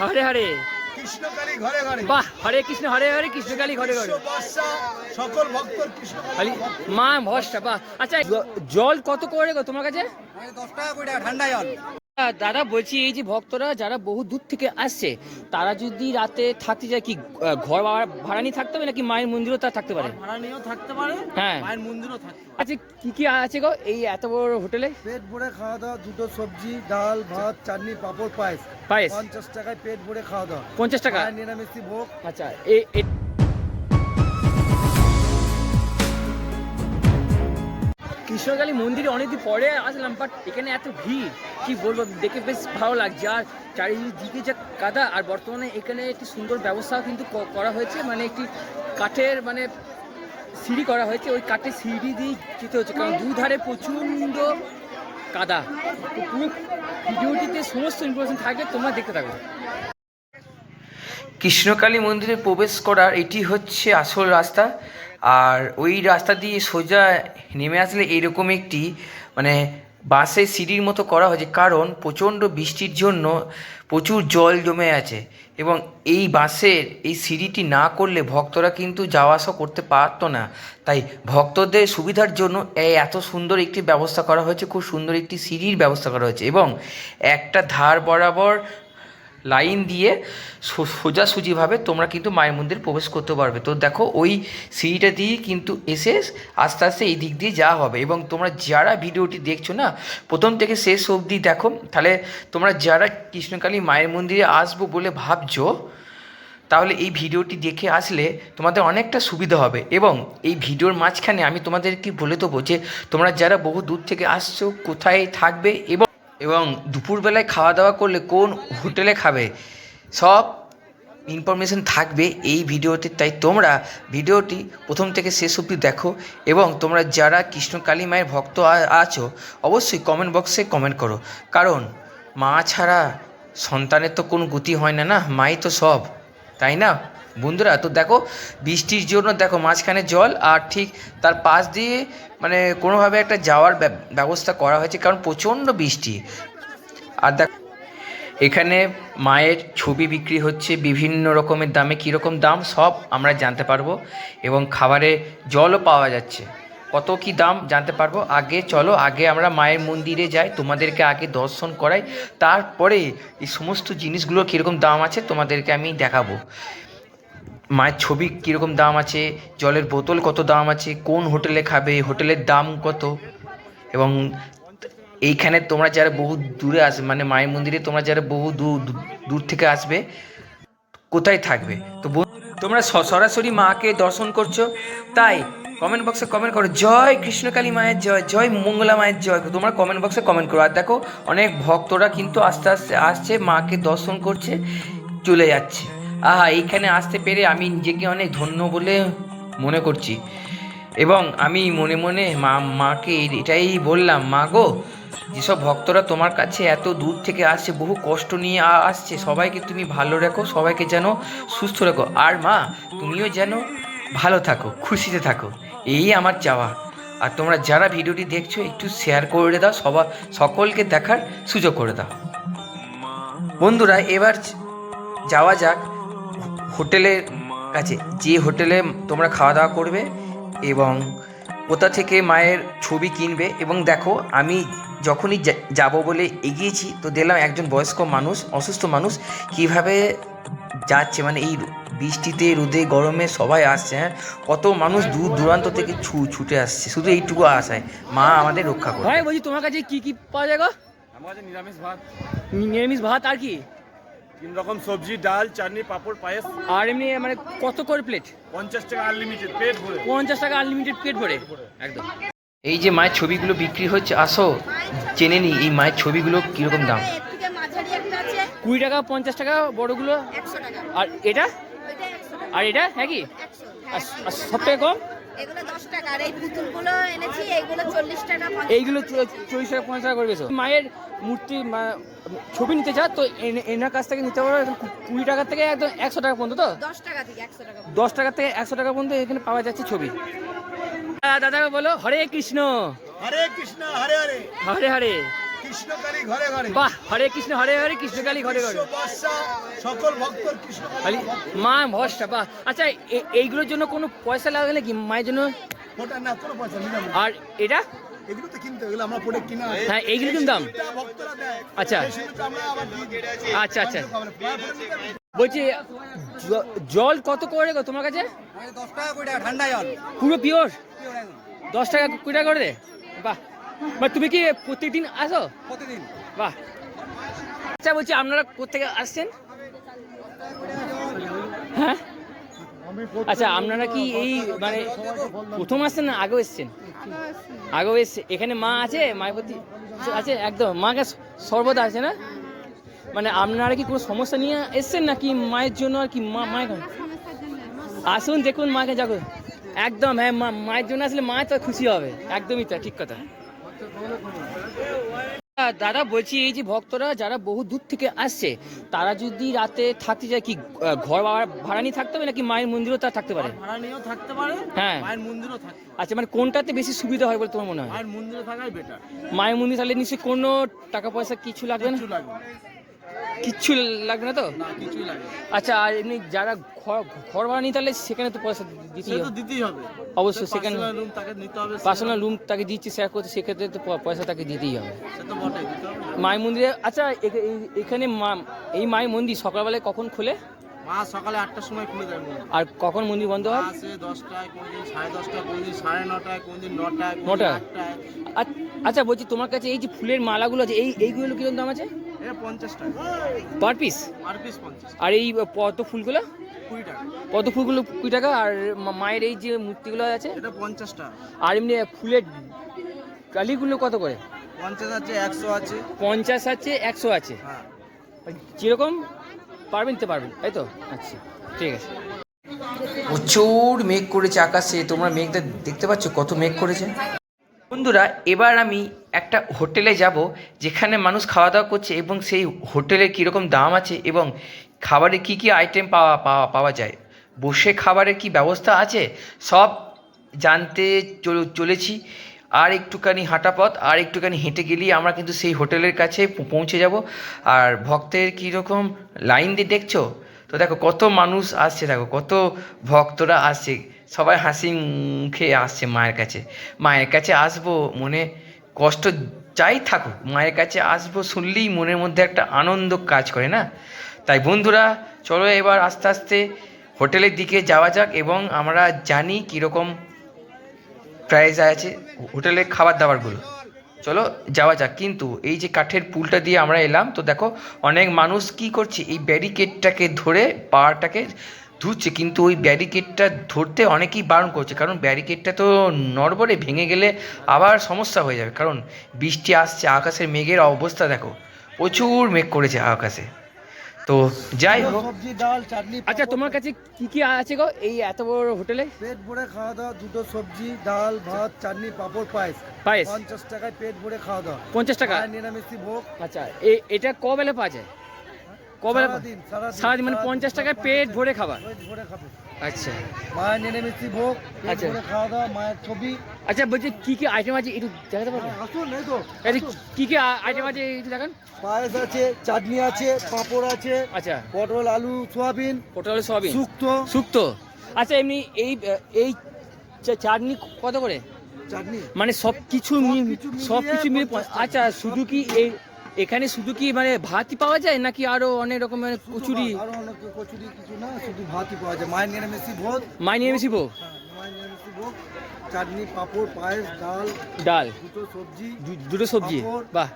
হরে হরে। কৃষ্ণকালী ঘরে ঘরে। বাহ হরে কৃষ্ণ হরে হরে কৃষ্ণ কালী ঘরে। ঘরে সকল ভক্ত কৃষ্ণকালী মা ভরসা বাহ। আচ্ছা জল কত করে গো তোমার কাছে? দশ টাকা করে ঠান্ডা জল। দাদা বলছি এই যে ভক্তরা যারা বহু দূর থেকে আসছে তারা যদি রাতে থাকতে যায় কি ঘর ভাড়া- ভাড়া নিয়ে থাকতে হবে নাকি মায়ের মন্দিরও তা থাকতে পারে? ভাড়া নিয়েও থাকতে পারে হ্যাঁ। মায়ের মন্দিরও থাকতে আচ্ছা কি কি আছে গো এই এত বড় হোটেলে? পেট ভরে খাওয়া দাওয়া দুটো সবজি ডাল ভাত চাটনি পাঁপড় পায়েস। পায়েস? পঞ্চাশ টাকায় পেট ভরে খাওয়া দাওয়া। পঞ্চাশ টাকা? নিরামিষি ভোগ। আচ্ছা এ কৃষ্ণকালী মন্দিরে অনেকদিন পরে আসলাম বাট এখানে এত ভিড়, কি বলব, দেখে বেশ ভালো লাগছে। আর চারিদিকে যা কাদা আর বর্তমানে এখানে একটি সুন্দর ব্যবস্থাও কিন্তু করা হয়েছে মানে একটি কাঠের মানে সিঁড়ি করা হয়েছে, ওই কাঠের সিঁড়ি দিয়ে যেতে হচ্ছে, কারণ দুধারে প্রচণ্ড কাদা পুরো ভিডিওটিতে সমস্ত ইনফরমেশন থাকবে, তোমরা দেখতে থাকো। কৃষ্ণকালী মন্দিরে প্রবেশ করার এটি হচ্ছে আসল রাস্তা। আর ওই রাস্তা দিয়ে সোজা নেমে আসলে এরকম একটি মানে বাসের সিঁড়ির মতো করা হয়েছে। কারণ প্রচণ্ড বৃষ্টির জন্য প্রচুর জল জমে আছে এবং এই বাসের এই সিঁড়িটি না করলে ভক্তরা কিন্তু যাওয়া আসা করতে পারতো না। তাই ভক্তদের সুবিধার জন্য এই এত সুন্দর একটি ব্যবস্থা করা হয়েছে, খুব সুন্দর একটি সিঁড়ির ব্যবস্থা করা হয়েছে এবং একটা ধার বরাবর লাইন দিয়ে সোজাসুজিভাবে তোমরা কিন্তু মায়ের মন্দির প্রবেশ করতে পারবে। তো দেখো ওই সিঁড়িটা দিয়ে কিন্তু এসে আস্তে আস্তে এই দিক দিয়ে যাওয়া হবে এবং তোমরা যারা ভিডিওটি দেখছ না, প্রথম থেকে শেষ অবধি দেখো, তাহলে তোমরা যারা কৃষ্ণকালী মায়ের মন্দিরে আসব বলে ভাবছ, তাহলে এই ভিডিওটি দেখে আসলে তোমাদের অনেকটা সুবিধা হবে এবং এই ভিডিওর মাঝখানে আমি তোমাদেরকে বলে দেবো যে তোমরা যারা বহু দূর থেকে আসছো, কোথায় থাকবে এবং এবং দুপুরবেলায় খাওয়া দাওয়া করলে কোন হোটেলে খাবে, সব ইনফরমেশন থাকবে এই ভিডিওতে। তাই তোমরা ভিডিওটি প্রথম থেকে শেষ অবধি দেখো এবং তোমরা যারা কৃষ্ণকালী মায়ের ভক্ত আছো, অবশ্যই কমেন্ট বক্সে কমেন্ট করো। কারণ মা ছাড়া সন্তানের তো কোনো গতি হয় না না, মাই তো সব, তাই না? বন্ধুরা, তো দেখো, বৃষ্টির জন্য দেখো মাঝখানে জল আর ঠিক তার পাশ দিয়ে মানে কোনোভাবে একটা যাওয়ার ব্যব- ব্যবস্থা করা হয়েছে কারণ প্রচণ্ড বৃষ্টি। আর দেখ, এখানে মায়ের ছবি বিক্রি হচ্ছে বিভিন্ন রকমের দামে, কীরকম দাম সব আমরা জানতে পারব এবং খাবারে জলও পাওয়া যাচ্ছে। কত কি দাম জানতে পারব? আগে চলো, আগে আমরা মায়ের মন্দিরে যাই, তোমাদেরকে আগে দর্শন করাই, তারপরে এই সমস্ত জিনিসগুলো কীরকম দাম আছে তোমাদেরকে আমি দেখাবো। মায়ের ছবি কীরকম দাম আছে, জলের বোতল কত দাম আছে, কোন হোটেলে খাবে, হোটেলের দাম কত? এবং এইখানে তোমরা যারা বহু দূরে আসবে মানে মায়ের মন্দিরে তোমরা যারা বহু দূর দূর থেকে আসবে, কোথায় থাকবে? তো তোমরা সরাসরি মাকে দর্শন করছ, তাই কমেন্ট বক্সে কমেন্ট করো, জয় কৃষ্ণকালী মায়ের জয় জয় মঙ্গলা মায়ের জয়, তোমরা কমেন্ট বক্সে কমেন্ট করো। আর দেখো, অনেক ভক্তরা কিন্তু আস্তে আস্তে আসছে, মাকে দর্শন করছে, চলে যাচ্ছে। আহা, এইখানে আসতে পেরে আমি নিজেকে অনেক ধন্য বলে মনে করছি। এবং আমি মনে মনে মা, মাকে এটাই বললাম, মা গো, যেসব ভক্তরা তোমার কাছে এত দূর থেকে আসছে, বহু কষ্ট নিয়ে আসছে, সবাইকে তুমি ভালো রাখো, সবাইকে যেন সুস্থ রাখো। আর মা, তুমিও যেন ভালো থাকো, খুশিতে থাকো, এই আমার চাওয়া। আর তোমরা যারা ভিডিওটি দেখছ, একটু শেয়ার করে দাও সবার সকলকে দেখার সুযোগ করে দাও। বন্ধুরা, এবার যাওয়া যাক। হোটেলের কাছে যে হোটেলে তোমরা খাওয়া দাওয়া করবে এবং কোথা থেকে মায়ের ছবি কিনবে এবং দেখো আমি যখনই যাব বলে এগিয়েছি তো দেখলাম একজন বয়স্ক মানুষ অসুস্থ মানুষ কীভাবে যাচ্ছে। মানে এই বৃষ্টিতে রোদে গরমে সবাই আসছে হ্যাঁ? কত মানুষ দূর দূরান্ত থেকে ছু ছুটে আসছে। শুধু এইটুকু আশায়। মা আমাদের রক্ষা করে ভাই বলছি তোমার কাছে কি কি পাওয়া যায় গো? আমার কাছে নিরামিষ ভাত। নিরামিষ ভাত আর কি? তিন রকম সবজি ডাল চাটনি পাঁপড় পায়েস। আর এমনি মানে কত করে প্লেট পঞ্চাশ টাকা আনলিমিটেড পেট ভরে। পঞ্চাশ টাকা আনলিমিটেড প্লেট ভরে? একদম। এই যে মায়ের ছবিগুলো বিক্রি হচ্ছে আসো জেনে নি এই মায়ের ছবিগুলো কীরকম দাম? এর থেকে মাঝারি একটা আছে। কুড়ি টাকা পঞ্চাশ টাকা বড়গুলো? আর এটা? আর এটা? হ্যাঁ কি? আর আর সব থেকে কম? এগুলো দশ টাকা। আর এই পুতুলগুলো এনেছি এইগুলো চল্লিশ টাকা পঞ্চাশ। এইগুলো চ- টাকা করে গেছো মায়ের মূর্তি মা- ছবি নিতে চাও তো এন- এনার কাছ থেকে নিতে পারো কুড়ি টাকা থেকে একদম একশো টাকা পর্যন্ত তো? দশ টাকা থেকে একশো টাকা দশ টাকা থেকে একশো টাকা পর্যন্ত এখানে পাওয়া যাচ্ছে ছবি। দাদাকে বলো হরে কৃষ্ণ। হরে কৃষ্ণ হরে হরে। হরে হরে। কৃষ্ণকালী ঘরে ঘরে। বাহ হরে কৃষ্ণ হরে হরে কৃষ্ণকালী ঘরে ঘরে। সকল ভক্তর কৃষ্ণকালী খালি মা ভরসা বাহ। আচ্ছা এ- এইগুলোর জন্য কোনো পয়সা লাগে নাকি মায়ের জন্য? ওটা না কোনো পয়সা আর এটা? এগুলো তো কিনতে এগুলো আমরা পরে কিনা হ্যাঁ এইগুলো কিন্তু দাম। আচ্ছা। আচ্ছা আচ্ছা। হবে। বলছি জল কত করে গো তোমার কাছে? দশ টাকা করে টাকা ঠান্ডা জল। পুরো পিওর দশ টাকা কুড়ি টাকা করে দে। বাহ। বা তুমি কি প্রত্যেকদিন আসো? প্রতিদিন। বাহ। আচ্ছা বলছি আপনারা কোথেকে আসছেন? হ্যাঁ? আচ্ছা আপনারা কি এই মানে প্রথম আসছেন না আগেও এসছেন? আগেও এসছে। এখানে মা আছে মায়ের প্রতি আছে একদম। মাকে সর্বদা আছে না? মানে আপনারা কি কোনো সমস্যা নিয়ে এসছেন নাকি মায়ের জন্য আর কি মা মায়ের আসুন দেখুন মাকে যাকো একদম হ্যাঁ মা মায়ের জন্য আসলে মা তো খুশি হবে। একদমই তা ঠিক কথা। দাদা বলছি এই যে ভক্তরা যারা বহু দূর থেকে আসছে তারা যদি রাতে থাকতে যায় কি ঘর ভাড়া- নিয়ে থাকতে হবে নাকি মায়ের মন্দিরও তা থাকতে পারে? ভাড়া নিয়েও থাকতে পারে হ্যাঁ। মায়ের মন্দিরও থাকতে আচ্ছা মানে কোনটাতে বেশি সুবিধা হয় বলে তোমার মনে হয়? মায়ের মন্দিরে থাকাই বেটার মায়ের মন্দির তাহলে নিশ্চয়ই কোনো টাকা পয়সা কিছু লাগবে না? কিছু লাগবে না। কিচ্ছু লাগবে না তো? না না। আচ্ছা আর এমনি যারা ঘর ভাড়া নিয়ে তাহলে সেখানে তো পয়সা দিতেই হবে। দিতেই হবে। অবশ্যই সেখানে পার্সোনাল রুম তাকে দিচ্ছি শেয়ার করতে সেক্ষেত্রে তো পয়সা তাকে দিতেই হবে। মায়ের মন্দিরে আচ্ছা এখানে মা- এই মায়ের মন্দির সকালবেলায় কখন খোলে? মা সকালে আটটার সময় খুলে মন্দির। আর কখন মন্দির বন্ধ হয়? আসে দশটায় কোনদিন সাড়ে দশটায় কোনদিন সাড়ে নটায় কোনদিন নটায় নটায়? আচ্ছা বলছি তোমার কাছে এই যে ফুলের মালাগুলো আছে এই এইগুলো কীরকম দাম আছে? এটা টাকা। Per piece? আর পিস পঞ্চাশ। আর এই পদ্ম ফুলগুলো? টাকা। পদ্ম ফুলগুলো কুড়ি টাকা আর মা- মায়ের এই যে মূর্তিগুলো আছে? এটা পঞ্চাশ টাকা। আর এমনি ফুলের কালিগুলো কত করে? পঞ্চাশ আছে একশো আছে। পঞ্চাশ আছে একশো আছে? হ্যাঁ। যেরকম পারবেন নিতে পারবেন তাই তো? আচ্ছা ঠিক আছে। প্রচুর মেঘ করেছে আকাশে তোমরা মেঘটা দেখতে পাচ্ছ কত মেঘ করেছে? বন্ধুরা, এবার আমি একটা হোটেলে যাব যেখানে মানুষ খাওয়া দাওয়া করছে এবং সেই হোটেলের কীরকম দাম আছে এবং খাবারে কি কি আইটেম পাওয়া পাওয়া পাওয়া যায়। বসে খাবারের কি ব্যবস্থা আছে? সব জানতে চলেছি। আর একটুখানি হাঁটা পথ, আর একটুখানি হেঁটে গেলেই আমরা কিন্তু সেই হোটেলের কাছে পৌঁছে যাব। আর ভক্তের কীরকম লাইন দিয়ে দেখছ? তো দেখো, কত মানুষ আসছে, দেখো, কত ভক্তরা আসছে। সবাই হাসি মুখে আসছে মায়ের কাছে। মায়ের কাছে আসব মনে কষ্ট যাই থাকুক, মায়ের কাছে আসব শুনলেই মনের মধ্যে একটা আনন্দ কাজ করে না? তাই বন্ধুরা, চলো এবার আস্তে আস্তে হোটেলের দিকে যাওয়া যাক এবং আমরা জানি কীরকম প্রাইস আছে হোটেলের খাবার দাবারগুলো চলো যাওয়া যাক। কিন্তু এই যে কাঠের পুলটা দিয়ে আমরা এলাম, তো দেখো অনেক মানুষ কি করছে? এই ব্যারিকেডটাকে ধরে পাড়টাকে ধুচ্ছে কিন্তু ওই ব্যারিকেডটা ধরতে অনেকেই বারণ করছে। কারণ ব্যারিকেডটা তো নড়বড়ে ভেঙে গেলে আবার সমস্যা হয়ে যাবে। কারণ বৃষ্টি আসছে আকাশের মেঘের অবস্থা দেখো প্রচুর মেঘ করেছে আকাশে। তো যাই হোক। সবজি ডাল চাটনি আচ্ছা তোমার কাছে কি কি আছে গো এই এত বড় হোটেলে? পেট ভরে খাওয়া দাওয়া দুটো সবজি ডাল ভাত চাটনি পাঁপড় পায়েস। পায়েস? পঞ্চাশ টাকায় পেট ভরে খাওয়া দাওয়া। পঞ্চাশ টাকা? নিরামিষি ভোগ। আচ্ছা এ- এটা কবেলা পাওয়া যায়? সারাদিন মানে পঞ্চাশ টাকায় পেট ভরে খাবার? ভরে খাবে। আচ্ছা। মায়ের নিরামিষি ভোগ আচ্ছা। খাওয়া দাওয়া মায়ের ছবি। আচ্ছা বলছি কি কি আইটেম আছে? একটু দেখাতে পারবেন? আসুন এই তো আচ্ছা কি কি আইটেম আছে? একটু দেখান। পায়েস আছে চাটনি আছে পাঁপড় আছে আচ্ছা। পটল আলু সোয়াবিন পটল সবই শুক্তো। শুক্তো? আচ্ছা এমনি এই এই চাটনি কত করে? চাটনি? মানে সব কিছু সবকিছু সব কিছু মিলে আচ্ছা শুধু কি এই এখানে শুধু কি মানে ভাতই পাওয়া যায় নাকি আরও অনেক রকমের কচুরি? আরও অনেক কচুরি কিছু না শুধু ভাতই পাওয়া যায়। মায়ের ভোগ। হ্যাঁ, মায়ের ভোগ। চাটনি পাঁপড় পায়েস ডাল ডাল। দুটো সবজি দুটো সবজি? বাহ।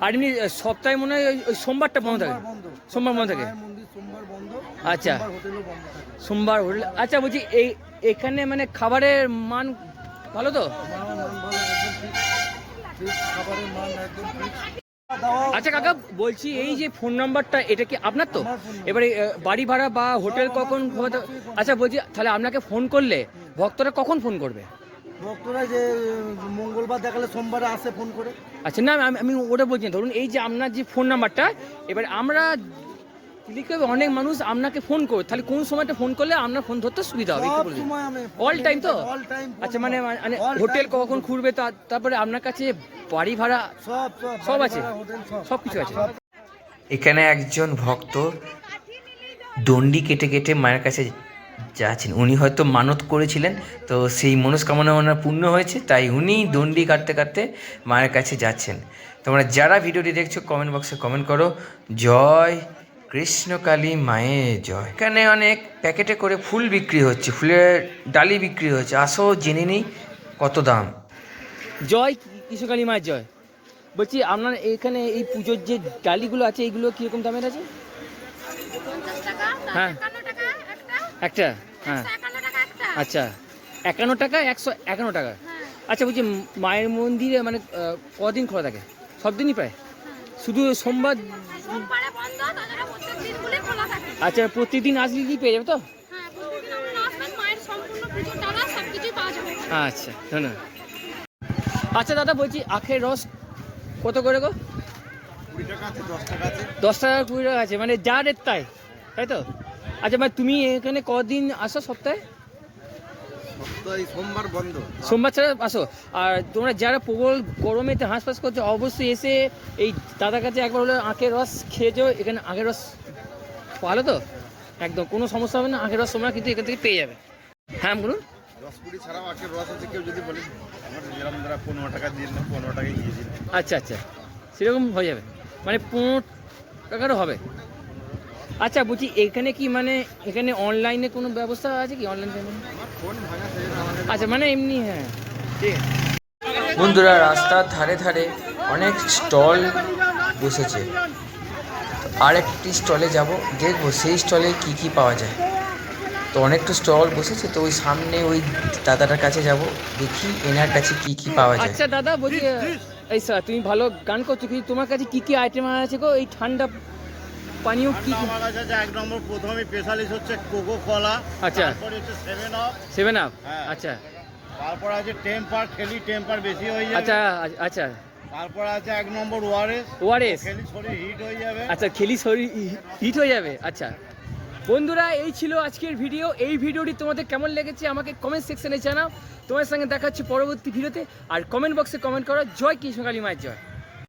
আর এমনি সপ্তাহে মনে হয় ওই- সোমবারটা বন্ধ থাকে? সোমবার বন্ধ। থাকে? সোমবার বন্ধ। আচ্ছা। সোমবার হোটেল আচ্ছা বলছি এই এখানে মানে খাবারের মান ভালো তো? মান খাবারের মান একদম আচ্ছা কাকা বলছি এই যে ফোন নাম্বারটা এটা কি আপনার তো। এবারে বাড়ি ভাড়া বা হোটেল কখন আচ্ছা বলছি তাহলে আপনাকে ফোন করলে ভক্তরা কখন ফোন করবে ভক্তরা যে মঙ্গলবার দেখালে সোমবারে আসে ফোন করে আচ্ছা না আমি আমি ওটা বলছি। ধরুন এই যে আপনার যে ফোন নাম্বারটা এবার আমরা ক্লিক অনেক মানুষ আপনাকে ফোন করবে। তাহলে কোন সময়টা ফোন করলে আপনার ফোন ধরতে সুবিধা হবে? অল টাইম তো? আচ্ছা মানে মানে হোটেল কখন খুলবে তা- তারপরে আপনার কাছে বাড়ি ভাড়া সব সব সব আছে? সব। সব কিছু আছে। এখানে একজন ভক্ত দণ্ডি কেটে কেটে মায়ের কাছে যাচ্ছেন। উনি হয়তো মানত করেছিলেন তো সেই মনস্কামনা ওনার পূর্ণ হয়েছে তাই উনি দণ্ডি কাটতে কাটতে মায়ের কাছে যাচ্ছেন। তোমরা যারা ভিডিওটি দেখছ কমেন্ট বক্সে কমেন্ট করো। জয় কৃষ্ণকালী মায়ের জয়। এখানে অনেক প্যাকেটে করে ফুল বিক্রি হচ্ছে ফুলের ডালি বিক্রি হচ্ছে। আসো জেনে নিই কত দাম। জয় কৃষ্ণকালী মায়ের জয়? বলছি আপনার এখানে এই পুজোর যে ডালিগুলো আছে এইগুলো কীরকম দামের আছে? হ্যাঁ। একটা। একটা? হ্যাঁ। একান্ন টাকা একটা। আচ্ছা। একান্ন টাকা একশো একান্ন টাকা? হ্যাঁ। আচ্ছা বলছি মায়ের মন্দিরে মানে কদিন খোলা থাকে? সব দিনই প্রায় শুধু সোমবার সোমবারে বন্ধ তাছাড়া প্রত্যেক দিনগুলি খোলা থাকে আচ্ছা প্রতিদিন আসলে কি পেয়ে যাবে তো? হ্যাঁ আচ্ছা ধন্যবাদ। আচ্ছা দাদা বলছি আখের রস কত করে গো? দশ টাকা কুড়ি টাকা আছে মানে যা রেট তাই তাই তো? আচ্ছা মানে তুমি এখানে কদিন আসো সপ্তাহে? সপ্তাহে সোমবার বন্ধ। সোমবার ছাড়া আসো। আর তোমরা যারা প্রবল গরমেতে হাঁসফাঁস করছ অবশ্যই এসে এই দাদার কাছে একবার হলো আখের রস খেয়ে যাও এখানে আখের রস ভালো তো? একদম কোনো সমস্যা হবে না আখের রস তোমরা কিন্তু এখান থেকে পেয়ে যাবে। হ্যাঁ বলুন। দশ ছাড়াও আখের রস আছে কেউ যদি বলে আমার যেরকম যারা পনেরো টাকা দিয়ে দিন পনেরো টাকায় দিয়ে দিন। আচ্ছা আচ্ছা। সেরকম হয়ে যাবে। মানে পনেরো টাকারও হবে। আচ্ছা বলছি এখানে কি মানে এখানে অনলাইনে কোনো ব্যবস্থা আছে কি? অনলাইন পেমেন্ট আচ্ছা মানে এমনি হ্যাঁ। ঠিক। বন্ধুরা রাস্তার ধারে ধারে অনেক স্টল বসেছে। আর একটি স্টলে যাব দেখব সেই স্টলে কি কি পাওয়া যায়। তো অনেকটা স্টল বসেছে তো ওই সামনে ওই দাদাটার কাছে যাব দেখি এনার কাছে কি কি পাওয়া যায়। আচ্ছা দাদা বলছি এই স্যার তুমি ভালো গান করছ কিন্তু তোমার কাছে কি কি আইটেম আছে গো? এই ঠান্ডা পানীয় কি কি? আমার কাছে আছে এক নম্বর প্রথমে স্পেশালিস্ট হচ্ছে কোকো কলা আচ্ছা। তারপরে হচ্ছে সেভেন আপ সেভেন আপ হ্যাঁ। আচ্ছা। তারপর আছে টেম্পার খেলি টেম্পার বেশি হয়ে যাবে। আচ্ছা আচ্ছা। তারপর আছে এক নম্বর ওয়ারেস। ওয়ারেস? খেলি শরীর হিট হয়ে যাবে। আচ্ছা খেলি শরীর হিট হয়ে যাবে? আচ্ছা। বন্ধুরা এই ছিল আজকের ভিডিও। এই ভিডিওটি তোমাদের কেমন লেগেছে আমাকে কমেন্ট সেকশনে জানাও। তোমার সঙ্গে দেখাচ্ছি হচ্ছে পরবর্তী ভিডিওতে। আর কমেন্ট বক্সে কমেন্ট করো জয় কৃষ্ণকালী মায়ের জয়।